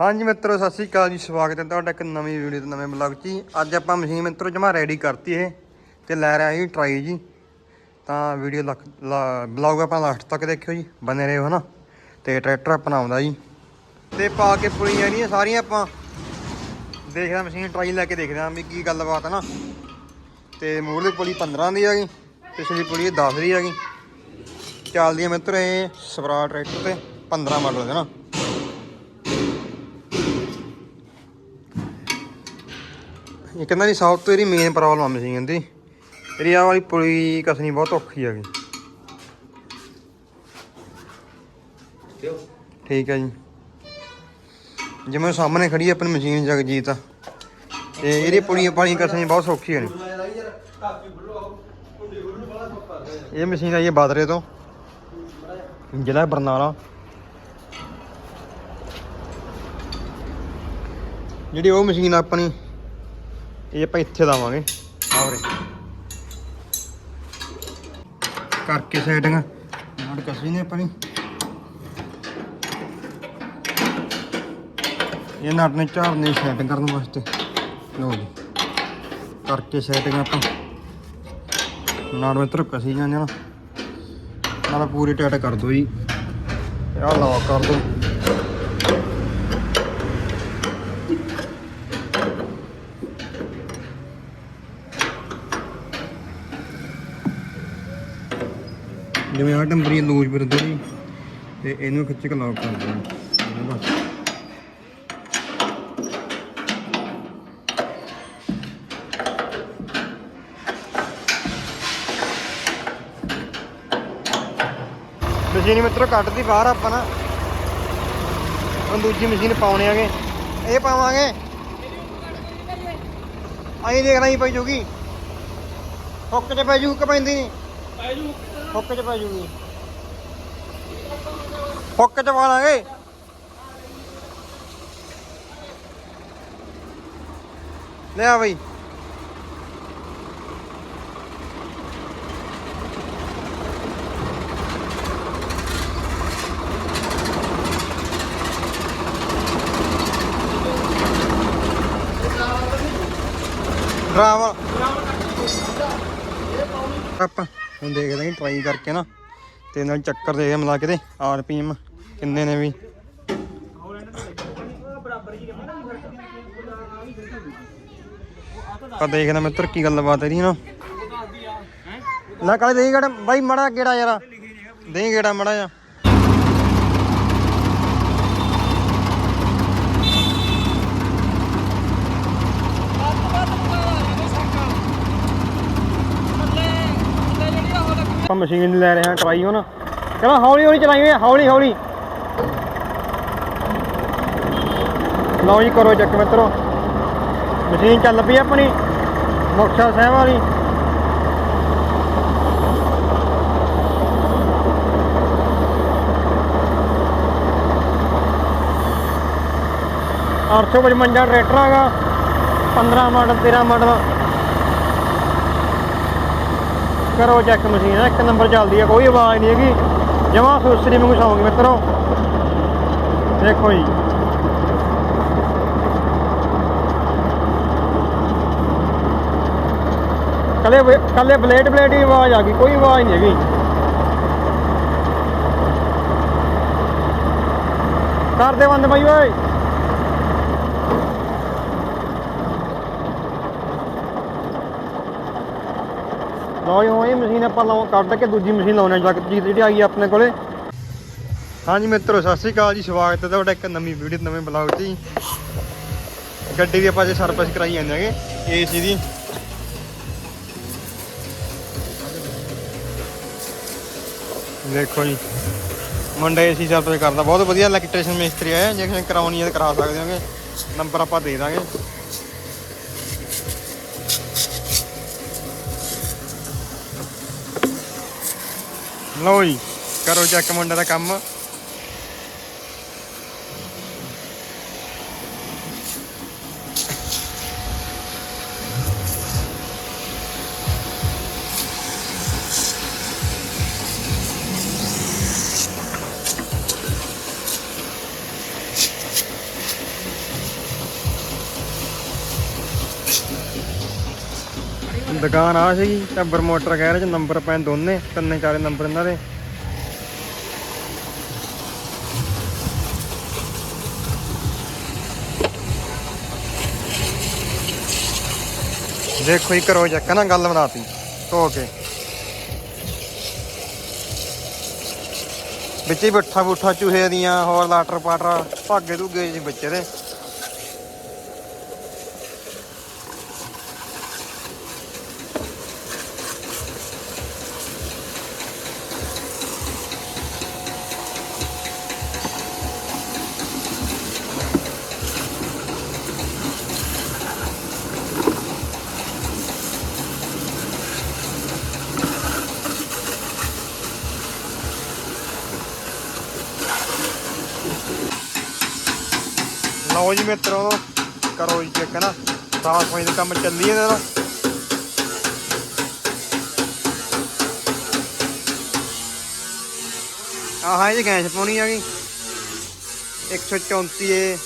ਹਾਂਜੀ ਮਿੱਤਰੋ, ਸਤਿ ਸ਼੍ਰੀ ਅਕਾਲ ਜੀ, ਸਵਾਗਤ ਹੈ ਤੁਹਾਡਾ ਇੱਕ ਨਵੀਂ ਵੀਡੀਓ ਤੇ ਨਵੇਂ ਬਲੌਗ 'ਚ ਜੀ। ਅੱਜ ਆਪਾਂ ਮਸ਼ੀਨ ਮਿੱਤਰੋ ਜਮਾ ਰੈਡੀ ਕਰਤੀ ਇਹ ਤੇ ਲੈ ਰਿਹਾ ਜੀ ਟਰਾਈ ਜੀ। ਤਾਂ ਵੀਡੀਓ ਲੱਖ ਬਲੌਗ ਆਪਾਂ ਲਾਸਟ ਤੱਕ ਦੇਖਿਓ ਜੀ ਬਨੇ ਰਹੋ ਹਨਾ। ਤੇ ਟਰੈਕਟਰ ਆਪਣਾ ਆਉਂਦਾ ਜੀ। ਤੇ ਪਾ ਕੇ ਪੁਲੀਆਂ ਜਿਹੜੀਆਂ ਸਾਰੀਆਂ ਆਪਾਂ ਦੇਖਦਾ ਮਸ਼ੀਨ ਟਰਾਈ ਲੈ ਕੇ ਦੇਖਦੇ ਹਾਂ ਵੀ ਕੀ ਗੱਲਬਾਤ ਹੈ ਨਾ। ਤੇ ਮੂਹਰਲੀ ਪੁਲੀ 15 ਦੀ ਹੈਗੀ ਪਿਛਲੀ ਪੁਲੀ 10 ਦੀ ਹੈਗੀ ਚੱਲਦੀ ਹੈ ਮਿੱਤਰ ਇਹ ਸਵਰਾ ਟਰੈਕਟਰ ਤੇ 15 ਮਾਡਲ ਹੈ ਨਾ। ਇਹ ਕਹਿੰਦਾ ਜੀ ਸਭ ਤੋਂ ਇਹਦੀ ਮੇਨ ਪ੍ਰੋਬਲਮ ਆ ਮਸ਼ੀਨ ਦੀ। ਇਹਦੀ ਆਹ ਵਾਲੀ ਪੁਲੀ ਕਸਣੀ ਬਹੁਤ ਔਖੀ ਹੈਗੀ ਠੀਕ ਹੈ ਜੀ। ਜਿਵੇਂ ਸਾਹਮਣੇ ਖੜੀ ਹੈ ਆਪਣੀ ਮਸ਼ੀਨ ਜਗਜੀਤ ਤੇ ਇਹਦੀ ਪੁਲੀ ਪਾਣੀ ਕਸਣੀ ਬਹੁਤ ਸੌਖੀ ਹੈ ਇਹ ਮਸ਼ੀਨ ਆਈ ਹੈ ਬਾਦਰੇ ਤੋਂ ਜ਼ਿਲ੍ਹਾ ਬਰਨਾਲਾ। ਜਿਹੜੀ ਉਹ ਮਸ਼ੀਨ ਆਪਣੀ ਇਹ ਆਪਾਂ ਇੱਥੇ ਲਾਵਾਂਗੇ। ਆਵਰੇ ਕਰਕੇ ਸੈਟਿੰਗ। ਨਾਟ ਕਸੀ ਨੇ ਆਪਣੀ। ਇਹ ਨਾਟ ਨੇ ਝਾੜਨੇ ਸੈਟਿੰਗ ਕਰਨ ਵਾਸਤੇ। ਲਓ ਜੀ। ਕਰਕੇ ਸੈਟਿੰਗ ਆਪਾਂ। ਨਾਟ ਮਿੱਤਰ ਕਸੀ ਜਾਂਦੇ ਨਾ। ਨਾਲ ਪੂਰੀ ਟਾਈਟ ਕਰ ਦੋ ਜੀ। ਤੇ ਆਹ ਲੌਕ ਕਰ ਦੋ ਜਿਵੇਂ ਆਹ ਟੰਬਰੀ ਲੂਜ ਫਿਰਦੇ ਜੀ ਤੇ ਇਹਨੂੰ ਖਿੱਚ ਕੇ ਲੌਕ ਕਰ ਦਿਓ। ਬਸ ਮਸ਼ੀਨ ਮਿੱਤਰੋ ਕੱਟਦੀ ਬਾਹਰ ਆਪਾਂ ਨਾ। ਹੁਣ ਦੂਜੀ ਮਸ਼ੀਨ ਪਾਉਣੇ ਆਗੇ। ਇਹ ਪਾਵਾਂਗੇ। ਅਸੀਂ ਦੇਖਣਾ ਹੀ ਪਈ ਜੂਗੀ। ਹੁੱਕ ਚ ਪੈ ਜੂ ਕਿ ਪੈਂਦੀ ਨਹੀਂ ਪੈ ਜੂ ਹੁੱਕ। ਚ ਪੈ ਜੂਗੀ। ਹੁੱਕ ਚ ਪਾ ਲਾਂਗੇ। ਲੈ ਆ ਬਈ। ਡਰਾਵਾ ਆਪਾਂ ਹੁਣ ਦੇਖਦੇ ਹਾਂ ਟਰਾਈ ਕਰਕੇ ਨਾ। ਤੇ ਨਾਲ ਚੱਕਰ ਦੇ ਮਿਲਾ ਕੇ ਤੇ ਆਰਪੀਐਮ ਕਿੰਨੇ ਨੇ ਵੀ। ਆਪਾਂ ਦੇਖਦੇ ਮਿੱਤਰ ਕੀ ਗੱਲਬਾਤ ਹੈ ਨਾ। ਲੈ ਕਾਲੇ, ਦੇਈ ਗੜਾ। ਬਾਈ, ਮੜਾ ਕਿਹੜਾ ਯਾਰ। ਦੇਈ ਕਿਹੜਾ ਮੜਾ ਜਾ ਮਸ਼ੀਨ ਲੈ ਰਹੇ ਹਾਂ ਟਰਾਈ ਹੁਣ। ਕਹਿੰਦਾ ਹੌਲੀ ਹੌਲੀ ਚਲਾਈਏ ਹੌਲੀ ਹੌਲੀ। ਲਓ ਜੀ, ਕਰੋ ਚੱਕ ਮਿੱਤਰੋ। ਮਸ਼ੀਨ ਚੱਲ ਪਈ ਆਪਣੀ, ਮੁਕਤਸਰ ਸਾਹਿਬ ਵਾਲੀ। ਅੱਠ ਸੌ ਪਚਵੰਜਾ ਟਰੈਕਟਰ ਹੈਗਾ 15 ਮਾਡਲ 13 ਮਾਡਲ। ਕਰੋ ਚੈੱਕ ਮਸ਼ੀਨ ਇੱਕ ਨੰਬਰ ਚੱਲਦੀ ਹੈ ਕੋਈ ਆਵਾਜ਼ ਨਹੀਂ ਹੈਗੀ। ਜਮਾ ਸੁਸਰੀ ਵਾਂਗੂ ਸੌਂਗੀ ਮਿੱਤਰੋ। ਦੇਖੋ ਜੀ। ਕੱਲੇ ਕੱਲੇ ਬਲੇਡ ਬਲੇਡ ਦੀ ਆਵਾਜ਼ ਆ ਗਈ, ਕੋਈ ਆਵਾਜ਼ ਨਹੀਂ ਹੈਗੀ। ਕਰ ਦੇ ਬੰਦ ਬਾਈ, ਓਏ। ਲਓ ਜੀ ਹੁਣ ਇਹ ਮਸ਼ੀਨ ਆਪਾਂ ਲਾਉਂ, ਕੱਢ ਕੇ ਦੂਜੀ ਮਸ਼ੀਨ ਲਾਉਣੇ ਜਗ ਜਿਹੜੀ ਆ ਆਪਣੇ ਕੋਲੇ। ਹਾਂਜੀ ਮਿੱਤਰੋ, ਸਤਿ ਸ਼੍ਰੀ ਅਕਾਲ ਜੀ, ਸਵਾਗਤ ਹੈ ਤੁਹਾਡਾ ਇੱਕ ਨਵੀਂ ਵੀਡੀਓ, ਨਵੇਂ ਬਲੌਗ 'ਚ ਗੱਡੀ ਦੀ ਆਪਾਂ ਜੇ ਸਰਵਿਸ ਕਰਾਈ ਜਾਂਦੇ ਹੈਗੇ, ਏਸੀ ਦੀ। ਦੇਖੋ ਜੀ, ਮੁੰਡਾ ਏਸੀ ਸਰਵਿਸ ਕਰਦਾ, ਬਹੁਤ ਵਧੀਆ ਇਲੈਕਟ੍ਰੀਸ਼ੀਅਨ ਮਿਸਤਰੀ ਹੈ ਜੇ ਕਿਸੇ ਕਰਾਉਣੀ ਹੈ ਤਾਂ ਕਰਾ ਸਕਦੇ ਹੋਗੇ। ਨੰਬਰ ਆਪਾਂ ਦੇ ਦਾਂਗੇ। ਲਓ ਜੀ ਕਰੋ ਚੱਕ ਮੁੰਡੇ ਦਾ ਕੰਮ। ਦੁਕਾਨ ਆ ਸੀਗੀ, ਟੱਬਰ ਮੋਟਰ ਗੈਰੇਜ ਨੰਬਰ ਪੈਣ ਦੋਨੇ, ਤਿੰਨੇ ਚਾਰੇ ਨੰਬਰ ਇਹਨਾਂ ਦੇ। ਦੇਖੋ ਹੀ ਕਰੋ ਚੱਕ ਨਾ ਗੱਲ ਬਣਾਤੀ, ਧੋ ਕੇ। ਵਿੱਚ ਹੀ ਬੱਠਾ ਬੁੱਠਾ ਚੂਹੇ ਦੀਆਂ, ਹੋਰ ਲਾਟਰ ਪਾਟਰ ਭਾਗੇ ਧੁਗੇ ਜੀ ਬੱਚੇ ਦੇ। ਲਓ ਜੀ ਮਿੱਤਰੋ, ਕਰੋ ਜੀ ਚੈੱਕ ਨਾ? ਸਾਫ਼ ਸਫ਼ਾਈ ਦਾ ਕੰਮ ਚੱਲੀ ਇਹਦਾ। ਤਾਂ। ਆਹ ਹੈ ਜੀ ਗੈਸ ਪਾਉਣੀ ਆ ਗਈ। 134 ਏ।